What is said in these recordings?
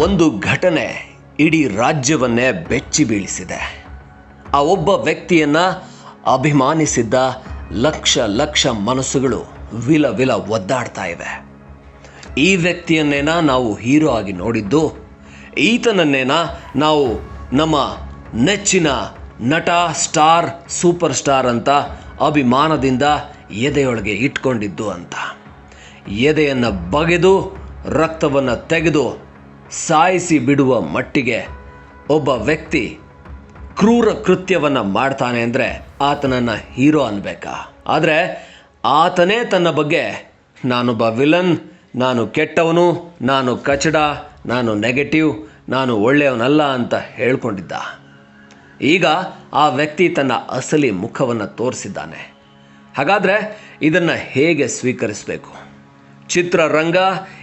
ಒಂದು ಘಟನೆ ಇಡೀ ರಾಜ್ಯವನ್ನೇ ಬೆಚ್ಚಿ ಬೀಳಿಸಿದೆ. ಆ ಒಬ್ಬ ವ್ಯಕ್ತಿಯನ್ನ ಅಭಿಮಾನಿಸಿದ್ದ ಲಕ್ಷ ಲಕ್ಷ ಮನಸ್ಸುಗಳು ವಿಲ ವಿಲ ಒದ್ದಾಡ್ತಾ ಇವೆ. ಈ ವ್ಯಕ್ತಿಯನ್ನೇನ ನಾವು ಹೀರೋ ಆಗಿ ನೋಡಿದ್ದು, ಈತನನ್ನೇನ ನಾವು ನಮ್ಮ ನೆಚ್ಚಿನ ನಟ, ಸ್ಟಾರ್, ಸೂಪರ್ ಸ್ಟಾರ್ ಅಂತ ಅಭಿಮಾನದಿಂದ ಎದೆಯೊಳಗೆ ಇಟ್ಕೊಂಡಿದ್ದು ಅಂತ. ಎದೆಯನ್ನು ಬಗೆದು, ರಕ್ತವನ್ನು ತೆಗೆದು ಸಾಯಿಸಿ ಬಿಡುವ ಮಟ್ಟಿಗೆ ಒಬ್ಬ ವ್ಯಕ್ತಿ ಕ್ರೂರ ಕೃತ್ಯವನ್ನು ಮಾಡ್ತಾನೆ ಅಂದರೆ ಆತನನ್ನು ಹೀರೋ ಅನ್ಬೇಕಾ? ಆದರೆ ಆತನೇ ತನ್ನ ಬಗ್ಗೆ ನಾನೊಬ್ಬ ವಿಲನ್, ನಾನು ಕೆಟ್ಟವನು, ನಾನು ಕಚಡ, ನಾನು ನೆಗೆಟಿವ್, ನಾನು ಒಳ್ಳೆಯವನಲ್ಲ ಅಂತ ಹೇಳ್ಕೊಂಡಿದ್ದ. ಈಗ ಆ ವ್ಯಕ್ತಿ ತನ್ನ ಅಸಲಿ ಮುಖವನ್ನು ತೋರಿಸಿದ್ದಾನೆ. ಹಾಗಾದರೆ ಇದನ್ನು ಹೇಗೆ ಸ್ವೀಕರಿಸಬೇಕು? ಚಿತ್ರರಂಗ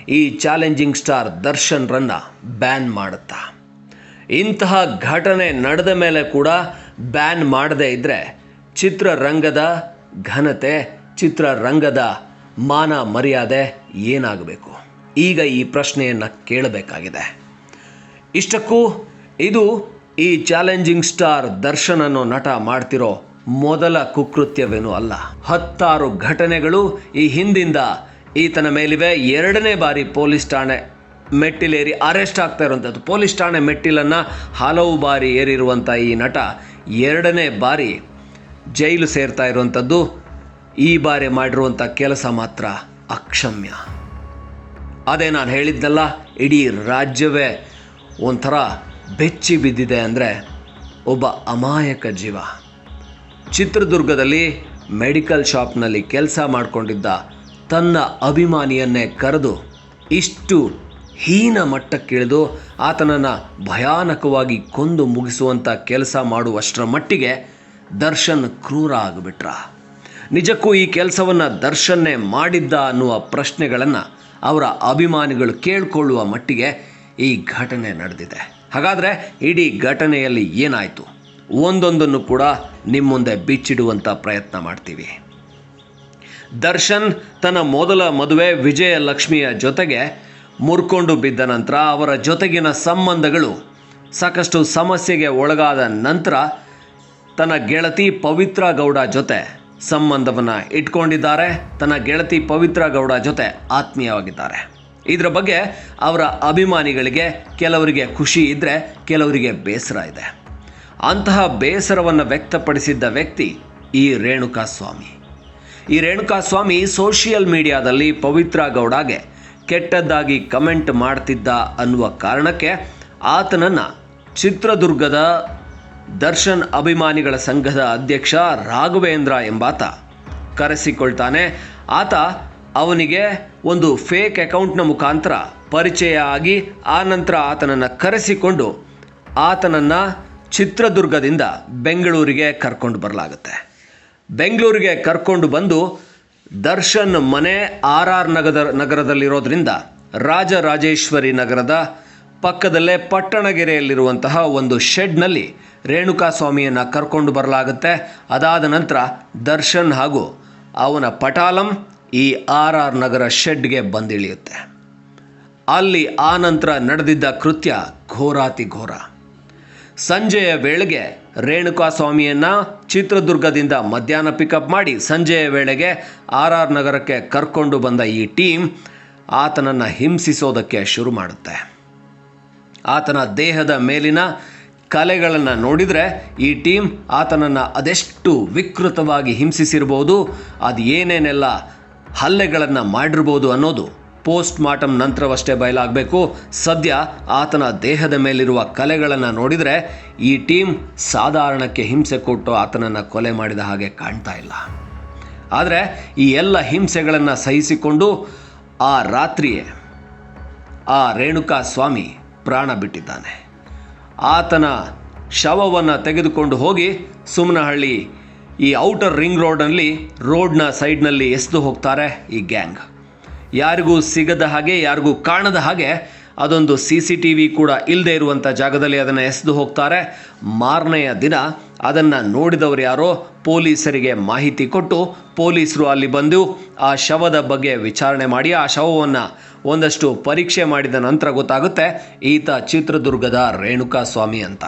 ಈ ಚಾಲೆಂಜಿಂಗ್ ಸ್ಟಾರ್ ದರ್ಶನ್ರನ್ನ ಬ್ಯಾನ್ ಮಾಡುತ್ತಾ. ಇಂತಹ ಘಟನೆ ನಡೆದ ಮೇಲೆ ಕೂಡ ಬ್ಯಾನ್ ಮಾಡದೇ ಇದ್ದರೆ ಚಿತ್ರರಂಗದ ಘನತೆ, ಚಿತ್ರರಂಗದ ಮಾನ ಮರ್ಯಾದೆ ಏನಾಗಬೇಕು? ಈಗ ಈ ಪ್ರಶ್ನೆಯನ್ನು ಕೇಳಬೇಕಾಗಿದೆ. ಇಷ್ಟಕ್ಕೂ ಇದು ಈ ಚಾಲೆಂಜಿಂಗ್ ಸ್ಟಾರ್ ದರ್ಶನ್ ಅನ್ನೋ ನಟ ಮಾಡ್ತಿರೋ ಮೊದಲ ಕುಕೃತ್ಯವೇನೂ ಅಲ್ಲ. ಹತ್ತಾರು ಘಟನೆಗಳು ಈ ಹಿಂದಿಂದ ಈತನ ಮೇಲಿವೆ ಎರಡನೇ ಬಾರಿ ಪೊಲೀಸ್ ಠಾಣೆ ಮೆಟ್ಟಿಲೇರಿ ಅರೆಸ್ಟ್ ಆಗ್ತಾ ಇರುವಂಥದ್ದು ಪೊಲೀಸ್ ಠಾಣೆ ಮೆಟ್ಟಿಲನ್ನು ಹಲವು ಬಾರಿ ಏರಿರುವಂಥ ಈ ನಟ ಎರಡನೇ ಬಾರಿ ಜೈಲು ಸೇರ್ತಾ ಇರುವಂಥದ್ದು ಈ ಬಾರಿ ಮಾಡಿರುವಂಥ ಕೆಲಸ ಮಾತ್ರ ಅಕ್ಷಮ್ಯ. ಅದೇ ನಾನು ಹೇಳಿದ್ದಲ್ಲ, ಇಡೀ ರಾಜ್ಯವೇ ಒಂಥರ ಬೆಚ್ಚಿ ಬಿದ್ದಿದೆ ಅಂದರೆ ಒಬ್ಬ ಅಮಾಯಕ ಜೀವ. ಚಿತ್ರದುರ್ಗದಲ್ಲಿ ಮೆಡಿಕಲ್ ಶಾಪ್ನಲ್ಲಿ ಕೆಲಸ ಮಾಡಿಕೊಂಡಿದ್ದ ತನ್ನ ಅಭಿಮಾನಿಯನ್ನೇ ಕರೆದು ಇಷ್ಟು ಹೀನ ಮಟ್ಟಕ್ಕಿಳಿದು ಆತನನ್ನು ಭಯಾನಕವಾಗಿ ಕೊಂದು ಮುಗಿಸುವಂಥ ಕೆಲಸ ಮಾಡುವಷ್ಟರ ಮಟ್ಟಿಗೆ ದರ್ಶನ್ ಕ್ರೂರ ಆಗಿಬಿಟ್ರ. ನಿಜಕ್ಕೂ ಈ ಕೆಲಸವನ್ನು ದರ್ಶನ್ನೇ ಮಾಡಿದ್ದ ಅನ್ನುವ ಪ್ರಶ್ನೆಗಳನ್ನು ಅವರ ಅಭಿಮಾನಿಗಳು ಕೇಳಿಕೊಳ್ಳುವ ಮಟ್ಟಿಗೆ ಈ ಘಟನೆ ನಡೆದಿದೆ. ಹಾಗಾದರೆ ಇಡೀ ಘಟನೆಯಲ್ಲಿ ಏನಾಯಿತು? ಒಂದೊಂದನ್ನು ಕೂಡ ನಿಮ್ಮ ಮುಂದೆ ಬಿಚ್ಚಿಡುವಂಥ ಪ್ರಯತ್ನ ಮಾಡ್ತೀವಿ. ದರ್ಶನ್ ತನ್ನ ಮೊದಲ ಮದುವೆ ವಿಜಯಲಕ್ಷ್ಮಿಯ ಜೊತೆಗೆ ಮುರ್ಕೊಂಡು ಬಿದ್ದ ನಂತರ ಅವರ ಜೊತೆಗಿನ ಸಂಬಂಧಗಳು ಸಾಕಷ್ಟು ಸಮಸ್ಯೆಗೆ ಒಳಗಾದ ನಂತರ ತನ್ನ ಗೆಳತಿ ಪವಿತ್ರ ಗೌಡ ಜೊತೆ ಸಂಬಂಧವನ್ನು ಇಟ್ಕೊಂಡಿದ್ದಾರೆ. ತನ್ನ ಗೆಳತಿ ಪವಿತ್ರ ಗೌಡ ಜೊತೆ ಆತ್ಮೀಯವಾಗಿದ್ದಾರೆ. ಇದರ ಬಗ್ಗೆ ಅವರ ಅಭಿಮಾನಿಗಳಿಗೆ ಕೆಲವರಿಗೆ ಖುಷಿ ಇದ್ದರೆ ಕೆಲವರಿಗೆ ಬೇಸರ ಇದೆ. ಅಂತಹ ಬೇಸರವನ್ನು ವ್ಯಕ್ತಪಡಿಸಿದ್ದ ವ್ಯಕ್ತಿ ಈ ರೇಣುಕಾ ಸ್ವಾಮಿ ಈ ರೇಣುಕಾ ಸ್ವಾಮಿ ಸೋಷಿಯಲ್ ಮೀಡಿಯಾದಲ್ಲಿ ಪವಿತ್ರ ಗೌಡಗೆ ಕೆಟ್ಟದ್ದಾಗಿ ಕಮೆಂಟ್ ಮಾಡ್ತಿದ್ದ ಅನ್ನುವ ಕಾರಣಕ್ಕೆ ಆತನನ್ನು ಚಿತ್ರದುರ್ಗದ ದರ್ಶನ್ ಅಭಿಮಾನಿಗಳ ಸಂಘದ ಅಧ್ಯಕ್ಷ ರಾಘವೇಂದ್ರ ಎಂಬಾತ ಕರೆಸಿಕೊಳ್ತಾನೆ. ಆತ ಅವನಿಗೆ ಒಂದು ಫೇಕ್ ಅಕೌಂಟ್ನ ಮುಖಾಂತರ ಪರಿಚಯ ಆಗಿ, ಆ ನಂತರ ಆತನನ್ನು ಕರೆಸಿಕೊಂಡು ಆತನನ್ನು ಚಿತ್ರದುರ್ಗದಿಂದ ಬೆಂಗಳೂರಿಗೆ ಕರ್ಕೊಂಡು ಬರಲಾಗುತ್ತೆ. ಬೆಂಗಳೂರಿಗೆ ಕರ್ಕೊಂಡು ಬಂದು ದರ್ಶನ್ ಮನೆ ಆರ್ ಆರ್ ನಗರ ನಗರದಲ್ಲಿರೋದ್ರಿಂದ ರಾಜರಾಜೇಶ್ವರಿ ನಗರದ ಪಕ್ಕದಲ್ಲೇ ಪಟ್ಟಣಗೆರೆಯಲ್ಲಿರುವಂತಹ ಒಂದು ಶೆಡ್ನಲ್ಲಿ ರೇಣುಕಾ ಸ್ವಾಮಿಯನ್ನು ಕರ್ಕೊಂಡು ಬರಲಾಗುತ್ತೆ. ಅದಾದ ನಂತರ ದರ್ಶನ್ ಹಾಗೂ ಅವನ ಪಟಾಲಂ ಈ ಆರ್ ಆರ್ ನಗರ ಶೆಡ್ಗೆ ಬಂದಿಳಿಯುತ್ತೆ. ಅಲ್ಲಿ ಆ ನಂತರ ನಡೆದಿದ್ದ ಕೃತ್ಯ ಘೋರಾತಿ ಘೋರ ಸಂಜೆಯ ವೇಳೆಗೆ ರೇಣುಕಾ ಸ್ವಾಮಿಯನ್ನು ಚಿತ್ರದುರ್ಗದಿಂದ ಮಧ್ಯಾಹ್ನ ಪಿಕಪ್ ಮಾಡಿ ಸಂಜೆಯ ವೇಳೆಗೆ ಆರ್ ಆರ್ ನಗರಕ್ಕೆ ಕರ್ಕೊಂಡು ಬಂದ ಈ ಟೀಮ್ ಆತನನ್ನು ಹಿಂಸಿಸೋದಕ್ಕೆ ಶುರು ಮಾಡುತ್ತೆ. ಆತನ ದೇಹದ ಮೇಲಿನ ಕಲೆಗಳನ್ನು ನೋಡಿದರೆ ಈ ಟೀಮ್ ಆತನನ್ನು ಅದೆಷ್ಟು ವಿಕೃತವಾಗಿ ಹಿಂಸಿಸಿರ್ಬೋದು ಅದು ಏನೇನೆಲ್ಲ ಹಲ್ಲೆಗಳನ್ನು ಮಾಡಿರ್ಬೋದು ಅನ್ನೋದು ಪೋಸ್ಟ್ ಮಾರ್ಟಮ್ ನಂತರವಷ್ಟೇ ಬಯಲಾಗಬೇಕು. ಸದ್ಯ ಆತನ ದೇಹದ ಮೇಲಿರುವ ಕಲೆಗಳನ್ನು ನೋಡಿದರೆ ಈ ಟೀಮ್ ಸಾಧಾರಣಕ್ಕೆ ಹಿಂಸೆ ಕೊಟ್ಟು ಆತನನ್ನು ಕೊಲೆ ಮಾಡಿದ ಹಾಗೆ ಕಾಣ್ತಾ ಇಲ್ಲ. ಆದರೆ ಈ ಎಲ್ಲ ಹಿಂಸೆಗಳನ್ನು ಸಹಿಸಿಕೊಂಡು ಆ ರಾತ್ರಿಯೇ ಆ ರೇಣುಕಾ ಸ್ವಾಮಿ ಪ್ರಾಣ ಬಿಟ್ಟಿದ್ದಾನೆ. ಆತನ ಶವವನ್ನು ತೆಗೆದುಕೊಂಡು ಹೋಗಿ ಸುಮ್ಮನಹಳ್ಳಿ ಈ ಔಟರ್ ರಿಂಗ್ ರೋಡ್ನಲ್ಲಿ ರೋಡ್ನ ಸೈಡ್ನಲ್ಲಿ ಎಸೆದು ಹೋಗ್ತಾರೆ ಈ ಗ್ಯಾಂಗ್. ಯಾರಿಗೂ ಸಿಗದ ಹಾಗೆ, ಯಾರಿಗೂ ಕಾಣದ ಹಾಗೆ ಅದೊಂದು ಸಿ ಸಿ ಟಿ ವಿ ಕೂಡ ಇಲ್ಲದೆ ಇರುವಂಥ ಜಾಗದಲ್ಲಿ ಅದನ್ನು ಎಸೆದು ಹೋಗ್ತಾರೆ. ಮಾರನೆಯ ದಿನ ಅದನ್ನು ನೋಡಿದವರು ಯಾರೋ ಪೊಲೀಸರಿಗೆ ಮಾಹಿತಿ ಕೊಟ್ಟು ಪೊಲೀಸರು ಅಲ್ಲಿ ಬಂದು ಆ ಶವದ ಬಗ್ಗೆ ವಿಚಾರಣೆ ಮಾಡಿ, ಆ ಶವವನ್ನು ಒಂದಷ್ಟು ಪರೀಕ್ಷೆ ಮಾಡಿದ ನಂತರ ಗೊತ್ತಾಗುತ್ತೆ, ಈತ ಚಿತ್ರದುರ್ಗದ ರೇಣುಕಾ ಸ್ವಾಮಿ ಅಂತ.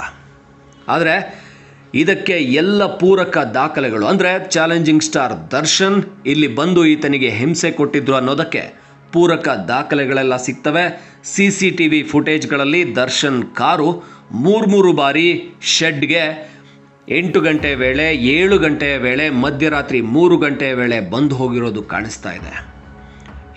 ಆದರೆ ಇದಕ್ಕೆ ಎಲ್ಲ ಪೂರಕ ದಾಖಲೆಗಳು, ಅಂದರೆ ಚಾಲೆಂಜಿಂಗ್ ಸ್ಟಾರ್ ದರ್ಶನ್, ಇಲ್ಲಿ ಬಂದು ಈತನಿಗೆ ಹಿಂಸೆ ಕೊಟ್ಟಿದ್ರು ಅನ್ನೋದಕ್ಕೆ ಪೂರಕ ದಾಖಲೆಗಳೆಲ್ಲ ಸಿಗ್ತವೆ. ಸಿ ಸಿ ಟಿ ವಿ ಫುಟೇಜ್ಗಳಲ್ಲಿ ದರ್ಶನ್ ಕಾರು ಮೂರು ಮೂರು ಬಾರಿ ಶೆಡ್ಗೆ ಎಂಟು ಗಂಟೆ ವೇಳೆ, ಏಳು ಗಂಟೆ ವೇಳೆ, ಮಧ್ಯರಾತ್ರಿ ಮೂರು ಗಂಟೆ ವೇಳೆ ಬಂದು ಹೋಗಿರೋದು ಕಾಣಿಸ್ತಾ ಇದೆ.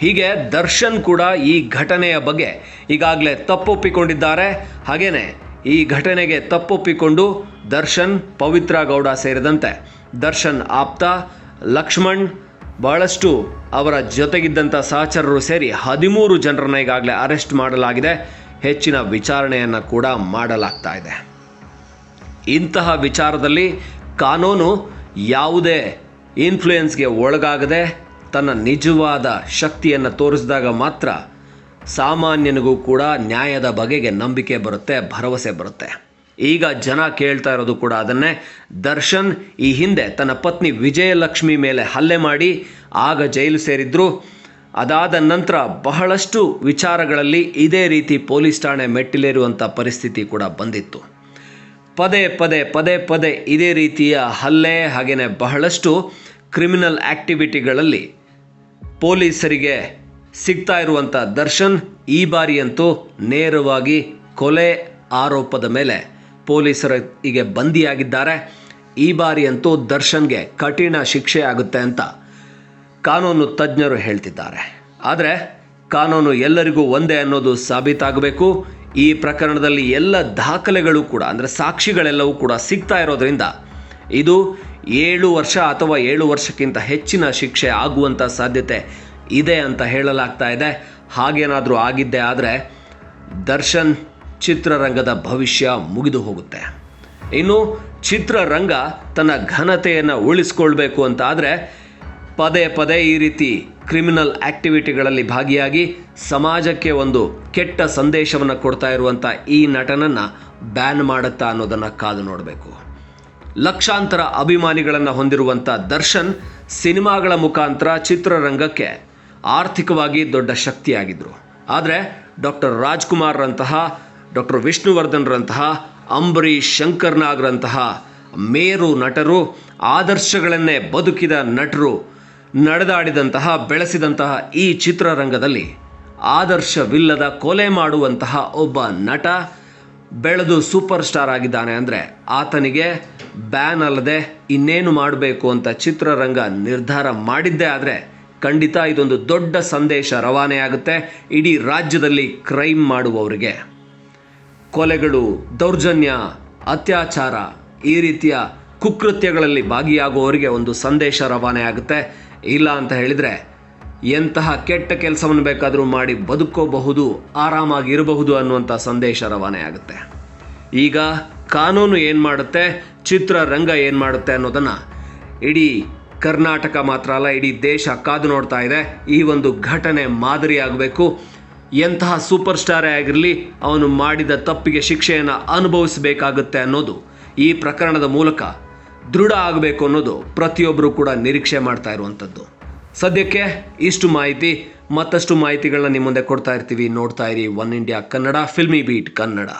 ಹೀಗೆ ದರ್ಶನ್ ಕೂಡ ಈ ಘಟನೆಯ ಬಗ್ಗೆ ಈಗಾಗಲೇ ತಪ್ಪೊಪ್ಪಿಕೊಂಡಿದ್ದಾರೆ. ಹಾಗೇನೆ ಈ ಘಟನೆಗೆ ತಪ್ಪೊಪ್ಪಿಕೊಂಡು ದರ್ಶನ್, ಪವಿತ್ರ ಗೌಡ ಸೇರಿದಂತೆ ದರ್ಶನ್ ಆಪ್ತ, ಲಕ್ಷ್ಮಣ್ ಬಹಳಷ್ಟು ಅವರ ಜೊತೆಗಿದ್ದಂಥ ಸಹಚರರು ಸೇರಿ ಹದಿಮೂರು ಜನರನ್ನ ಈಗಾಗಲೇ ಅರೆಸ್ಟ್ ಮಾಡಲಾಗಿದೆ. ಹೆಚ್ಚಿನ ವಿಚಾರಣೆಯನ್ನು ಕೂಡ ಮಾಡಲಾಗ್ತಾ ಇದೆ. ಇಂತಹ ವಿಚಾರದಲ್ಲಿ ಕಾನೂನು ಯಾವುದೇ ಇನ್ಫ್ಲೂಯೆನ್ಸ್ಗೆ ಒಳಗಾಗದೆ ತನ್ನ ನಿಜವಾದ ಶಕ್ತಿಯನ್ನು ತೋರಿಸಿದಾಗ ಮಾತ್ರ ಸಾಮಾನ್ಯನಿಗೂ ಕೂಡ ನ್ಯಾಯದ ಬಗೆಗೆ ನಂಬಿಕೆ ಬರುತ್ತೆ, ಭರವಸೆ ಬರುತ್ತೆ. ಈಗ ಜನ ಕೇಳ್ತಾ ಇರೋದು ಕೂಡ ಅದನ್ನೇ, ದರ್ಶನ್ ಈ ಹಿಂದೆ ತನ್ನ ಪತ್ನಿ ವಿಜಯಲಕ್ಷ್ಮಿ ಮೇಲೆ ಹಲ್ಲೆ ಮಾಡಿ, ಆಗ ಜೈಲು ಸೇರಿದ್ರು. ಅದಾದ ನಂತರ ಬಹಳಷ್ಟು ವಿಚಾರಗಳಲ್ಲಿ ಇದೇ ರೀತಿ ಪೊಲೀಸ್ ಠಾಣೆ ಮೆಟ್ಟಿಲೇರುವಂಥ ಪರಿಸ್ಥಿತಿ ಕೂಡ ಬಂದಿತ್ತು. ಪದೇ ಪದೇ ಪದೇ ಪದೇ ಇದೇ ರೀತಿಯ ಹಲ್ಲೆ ಹಾಗೆಯೇ ಬಹಳಷ್ಟು ಕ್ರಿಮಿನಲ್ ಆ್ಯಕ್ಟಿವಿಟಿಗಳಲ್ಲಿ ಪೊಲೀಸರಿಗೆ ಸಿಗ್ತಾ ಇರುವಂಥ ದರ್ಶನ್ ಈ ಬಾರಿಯಂತೂ ನೇರವಾಗಿ ಕೊಲೆ ಆರೋಪದ ಮೇಲೆ ಪೊಲೀಸರಿಗೆ ಬಂದಿಯಾಗಿದ್ದಾರೆ. ಈ ಬಾರಿಯಂತೂ ದರ್ಶನ್ಗೆ ಕಠಿಣ ಶಿಕ್ಷೆ ಆಗುತ್ತೆ ಅಂತ ಕಾನೂನು ತಜ್ಞರು ಹೇಳ್ತಿದ್ದಾರೆ. ಆದರೆ ಕಾನೂನು ಎಲ್ಲರಿಗೂ ಒಂದೇ ಅನ್ನೋದು ಸಾಬೀತಾಗಬೇಕು. ಈ ಪ್ರಕರಣದಲ್ಲಿ ಎಲ್ಲ ದಾಖಲೆಗಳು ಕೂಡ, ಅಂದರೆ ಸಾಕ್ಷಿಗಳೆಲ್ಲವೂ ಕೂಡ ಸಿಗ್ತಾ ಇರೋದ್ರಿಂದ ಇದು ಏಳು ವರ್ಷ ಅಥವಾ ಏಳು ವರ್ಷಕ್ಕಿಂತ ಹೆಚ್ಚಿನ ಶಿಕ್ಷೆ ಆಗುವಂಥ ಸಾಧ್ಯತೆ ಇದೆ ಅಂತ ಹೇಳಲಾಗ್ತಾ ಇದೆ. ಹಾಗೇನಾದರೂ ಆಗಿದ್ದೆ ಆದರೆ ದರ್ಶನ್ ಚಿತ್ರರಂಗದ ಭವಿಷ್ಯ ಮುಗಿದು ಹೋಗುತ್ತೆ. ಇನ್ನು ಚಿತ್ರರಂಗ ತನ್ನ ಘನತೆಯನ್ನು ಉಳಿಸ್ಕೊಳ್ಬೇಕು ಅಂತ ಆದರೆ ಪದೇ ಪದೇ ಈ ರೀತಿ ಕ್ರಿಮಿನಲ್ ಆ್ಯಕ್ಟಿವಿಟಿಗಳಲ್ಲಿ ಭಾಗಿಯಾಗಿ ಸಮಾಜಕ್ಕೆ ಒಂದು ಕೆಟ್ಟ ಸಂದೇಶವನ್ನು ಕೊಡ್ತಾ ಇರುವಂಥ ಈ ನಟನನ್ನು ಬ್ಯಾನ್ ಮಾಡುತ್ತಾ ಅನ್ನೋದನ್ನು ಕಾದು ನೋಡಬೇಕು. ಲಕ್ಷಾಂತರ ಅಭಿಮಾನಿಗಳನ್ನು ಹೊಂದಿರುವಂಥ ದರ್ಶನ್ ಸಿನಿಮಾಗಳ ಮುಖಾಂತರ ಚಿತ್ರರಂಗಕ್ಕೆ ಆರ್ಥಿಕವಾಗಿ ದೊಡ್ಡ ಶಕ್ತಿಯಾಗಿದ್ದರು ಆದರೆ ಡಾಕ್ಟರ್ ರಾಜ್ಕುಮಾರ್ರಂತಹ, ಡಾಕ್ಟರ್ ವಿಷ್ಣುವರ್ಧನ್ರಂತಹ ಅಂಬರೀಶ್ ಶಂಕರ್ನಾಗ್ರಂತಹ ಮೇರು ನಟರು, ಆದರ್ಶಗಳನ್ನೇ ಬದುಕಿದ ನಟರು, ನಡೆದಾಡಿದಂತಹ, ಬೆಳೆಸಿದಂತಹ ಈ ಚಿತ್ರರಂಗದಲ್ಲಿ ಆದರ್ಶವಿಲ್ಲದ ಕೊಲೆ ಮಾಡುವಂತಹ ಒಬ್ಬ ನಟ, ಬೆಳೆದು ಸೂಪರ್ ಸ್ಟಾರ್ ಆಗಿದ್ದಾನೆ ಅಂದರೆ ಆತನಿಗೆ ಬ್ಯಾನ್ ಅಲ್ಲದೆ ಇನ್ನೇನು ಮಾಡಬೇಕು ಅಂತ ಚಿತ್ರರಂಗ ನಿರ್ಧಾರ ಮಾಡಿದ್ದೇ ಆದರೆ ಖಂಡಿತ ಇದೊಂದು ದೊಡ್ಡ ಸಂದೇಶ ರವಾನೆಯಾಗುತ್ತೆ. ಇಡೀ ರಾಜ್ಯದಲ್ಲಿ ಕ್ರೈಮ್ ಮಾಡುವವರಿಗೆ. ಕೊಲೆಗಳು, ದೌರ್ಜನ್ಯ, ಅತ್ಯಾಚಾರ ಈ ರೀತಿಯ ಕುಕೃತ್ಯಗಳಲ್ಲಿ ಭಾಗಿಯಾಗುವವರಿಗೆ ಒಂದು ಸಂದೇಶ ರವಾನೆ ಆಗುತ್ತೆ ಇಲ್ಲ ಅಂತ ಹೇಳಿದರೆ ಎಂತಹ ಕೆಟ್ಟ ಕೆಲಸವನ್ನು ಬೇಕಾದರೂ ಮಾಡಿ ಬದುಕೋಬಹುದು ಆರಾಮಾಗಿ ಇರಬಹುದು ಅನ್ನುವಂಥ ಸಂದೇಶ ರವಾನೆ ಆಗುತ್ತೆ ಈಗ ಕಾನೂನು ಏನು ಮಾಡುತ್ತೆ, ಚಿತ್ರರಂಗ ಏನು ಮಾಡುತ್ತೆ ಅನ್ನೋದನ್ನು ಇಡೀ ಕರ್ನಾಟಕ ಮಾತ್ರ ಅಲ್ಲ, ಇಡೀ ದೇಶ ಕಾದು ನೋಡ್ತಾ ಇದೆ. ಈ ಒಂದು ಘಟನೆ ಮಾದರಿಯಾಗಬೇಕು. ಎಂತಹ ಸೂಪರ್ ಸ್ಟಾರೇ ಆಗಿರಲಿ, ಅವನು ಮಾಡಿದ ತಪ್ಪಿಗೆ ಶಿಕ್ಷೆಯನ್ನು ಅನುಭವಿಸಬೇಕಾಗುತ್ತೆ ಅನ್ನೋದು ಈ ಪ್ರಕರಣದ ಮೂಲಕ ದೃಢ ಆಗಬೇಕು ಅನ್ನೋದು ಪ್ರತಿಯೊಬ್ಬರು ಕೂಡ ನಿರೀಕ್ಷೆ ಮಾಡ್ತಾ ಇರುವಂಥದ್ದು. ಸದ್ಯಕ್ಕೆ ಇಷ್ಟು ಮಾಹಿತಿ, ಮತ್ತಷ್ಟು ಮಾಹಿತಿಗಳನ್ನ ನಿಮ್ಮ ಮುಂದೆ ಕೊಡ್ತಾ ಇರ್ತೀವಿ. ನೋಡ್ತಾ ಇರಿ one India Kannada, Filmibeat Kannada.